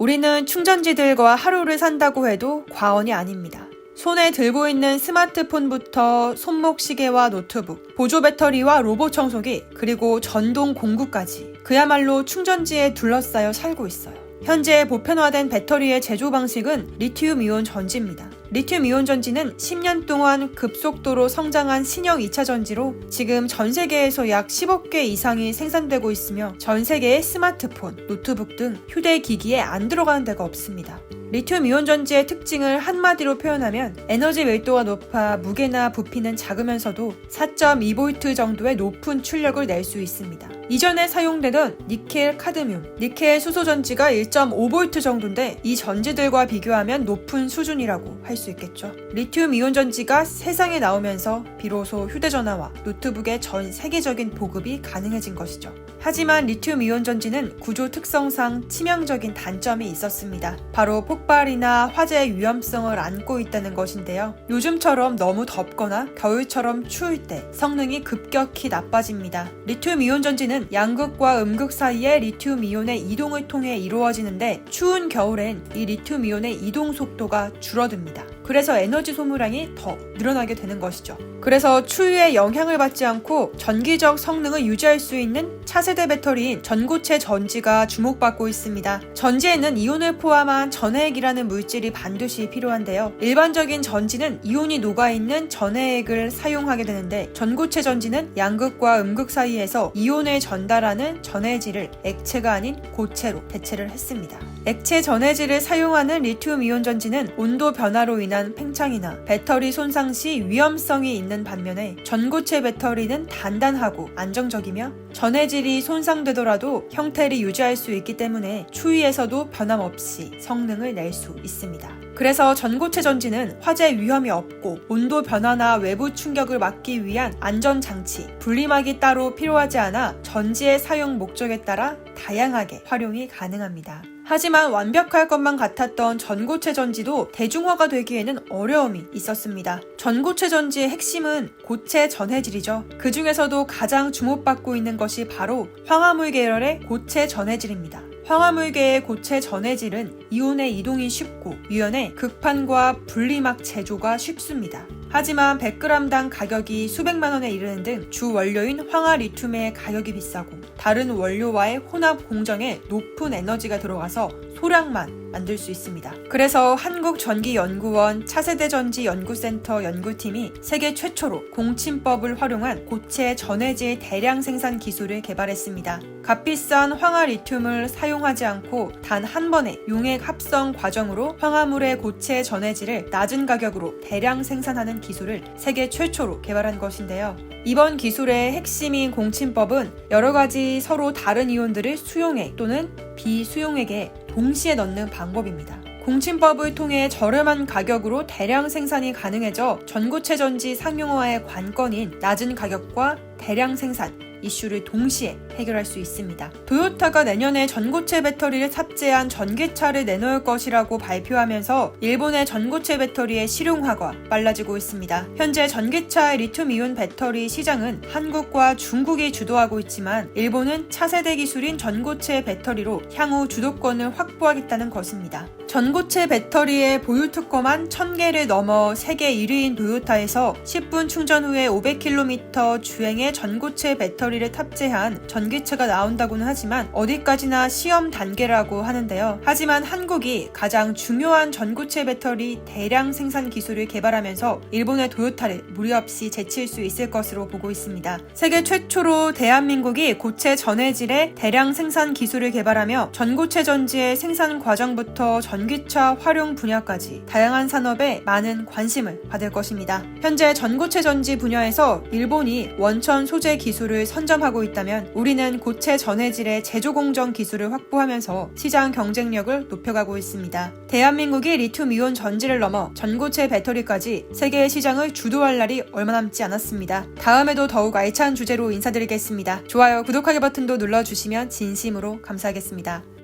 우리는 충전지들과 하루를 산다고 해도 과언이 아닙니다. 손에 들고 있는 스마트폰부터 손목 시계와 노트북, 보조 배터리와 로봇 청소기, 그리고 전동 공구까지 그야말로 충전지에 둘러싸여 살고 있어요. 현재 보편화된 배터리의 제조 방식은 리튬 이온 전지입니다. 리튬 이온 전지는 10년 동안 급속도로 성장한 신형 2차 전지로 지금 전 세계에서 약 10억 개 이상이 생산되고 있으며 전 세계의 스마트폰, 노트북 등 휴대 기기에 안 들어가는 데가 없습니다. 리튬 이온 전지의 특징을 한마디로 표현하면 에너지 밀도가 높아 무게나 부피는 작으면서도 4.2V 정도의 높은 출력을 낼 수 있습니다. 이전에 사용되던 니켈 카드뮴, 니켈 수소 전지가 1.5V 정도인데 이 전지들과 비교하면 높은 수준이라고 할 수 있겠죠. 리튬 이온 전지가 세상에 나오면서 비로소 휴대전화와 노트북의 전 세계적인 보급이 가능해진 것이죠. 하지만 리튬 이온 전지는 구조 특성상 치명적인 단점이 있었습니다. 바로 폭발이나 화재 위험성을 안고 있다는 것인데요. 요즘처럼 너무 덥거나 겨울처럼 추울 때 성능이 급격히 나빠집니다. 리튬 이온 전지는 양극과 음극 사이에 리튬 이온의 이동을 통해 이루어지는데 추운 겨울엔 이 리튬 이온의 이동 속도가 줄어듭니다. 그래서 에너지 소모량이 더 늘어나게 되는 것이죠. 그래서 추위에 영향을 받지 않고 전기적 성능을 유지할 수 있는 차세대 배터리인 전고체 전지가 주목받고 있습니다. 전지에는 이온을 포함한 전해액이라는 물질이 반드시 필요한데요. 일반적인 전지는 이온이 녹아있는 전해액을 사용하게 되는데 전고체 전지는 양극과 음극 사이에서 이온을 전달하는 전해질을 액체가 아닌 고체로 대체를 했습니다. 액체 전해질을 사용하는 리튬 이온 전지는 온도 변화로 인한 팽창이나 배터리 손상 시 위험성이 있는 반면에 전고체 배터리는 단단하고 안정적이며 전해질이 손상되더라도 형태를 유지할 수 있기 때문에 추위에서도 변함없이 성능을 낼 수 있습니다. 그래서 전고체 전지는 화재 위험이 없고 온도 변화나 외부 충격을 막기 위한 안전장치, 분리막이 따로 필요하지 않아 전지의 사용 목적에 따라 다양하게 활용이 가능합니다. 하지만 완벽할 것만 같았던 전고체 전지도 대중화가 되기에는 어려움이 있었습니다. 전고체 전지의 핵심은 고체 전해질이죠. 그 중에서도 가장 주목받고 있는 것이 바로 황화물 계열의 고체 전해질입니다. 황화물계의 고체 전해질은 이온의 이동이 쉽고 유연해 극판과 분리막 제조가 쉽습니다. 하지만 100g당 가격이 수백만 원에 이르는 등 주 원료인 황화 리튬의 가격이 비싸고 다른 원료와의 혼합 공정에 높은 에너지가 들어가서 소량만 만들 수 있습니다. 그래서 한국전기연구원 차세대전지 연구센터 연구팀이 세계 최초로 공침법을 활용한 고체 전해질 대량 생산 기술을 개발했습니다. 값비싼 황화 리튬을 사용하지 않고 단 한 번의 용액 합성 과정으로 황화물의 고체 전해질을 낮은 가격으로 대량 생산하는 기술을 세계 최초로 개발한 것인데요. 이번 기술의 핵심인 공침법은 여러 가지 서로 다른 이온들을 수용액 또는 비수용액에 동시에 넣는 방법입니다. 공침법을 통해 저렴한 가격으로 대량 생산이 가능해져 전고체 전지 상용화의 관건인 낮은 가격과 대량 생산, 이슈를 동시에 해결할 수 있습니다. 도요타가 내년에 전고체 배터리를 탑재한 전기차를 내놓을 것이라고 발표하면서 일본의 전고체 배터리의 실용화가 빨라지고 있습니다. 현재 전기차의 리튬 이온 배터리 시장은 한국과 중국이 주도하고 있지만 일본은 차세대 기술인 전고체 배터리로 향후 주도권을 확보하겠다는 것입니다. 전고체 배터리의 보유 특허만 1000개를 넘어 세계 1위인 도요타에서 10분 충전 후에 500km 주행 의 전고체 배터리를 탑재한 전기차가 나온다고는 하지만 어디까지나 시험 단계라고 하는데요. 하지만 한국이 가장 중요한 전고체 배터리 대량 생산 기술을 개발하면서 일본의 도요타를 무리 없이 제칠 수 있을 것으로 보고 있습니다. 세계 최초로 대한민국이 고체 전해질의 대량 생산 기술을 개발하며 전고체 전지의 생산 과정부터 전기차 활용 분야까지 다양한 산업에 많은 관심을 받을 것입니다. 현재 전고체 전지 분야에서 일본이 원천 소재 기술을 선점하고 있다면 우리는 고체 전해질의 제조 공정 기술을 확보하면서 시장 경쟁력을 높여가고 있습니다. 대한민국이 리튬 이온 전지를 넘어 전고체 배터리까지 세계 시장을 주도할 날이 얼마 남지 않았습니다. 다음에도 더욱 알찬 주제로 인사드리겠습니다. 좋아요, 구독하기 버튼도 눌러주시면 진심으로 감사하겠습니다.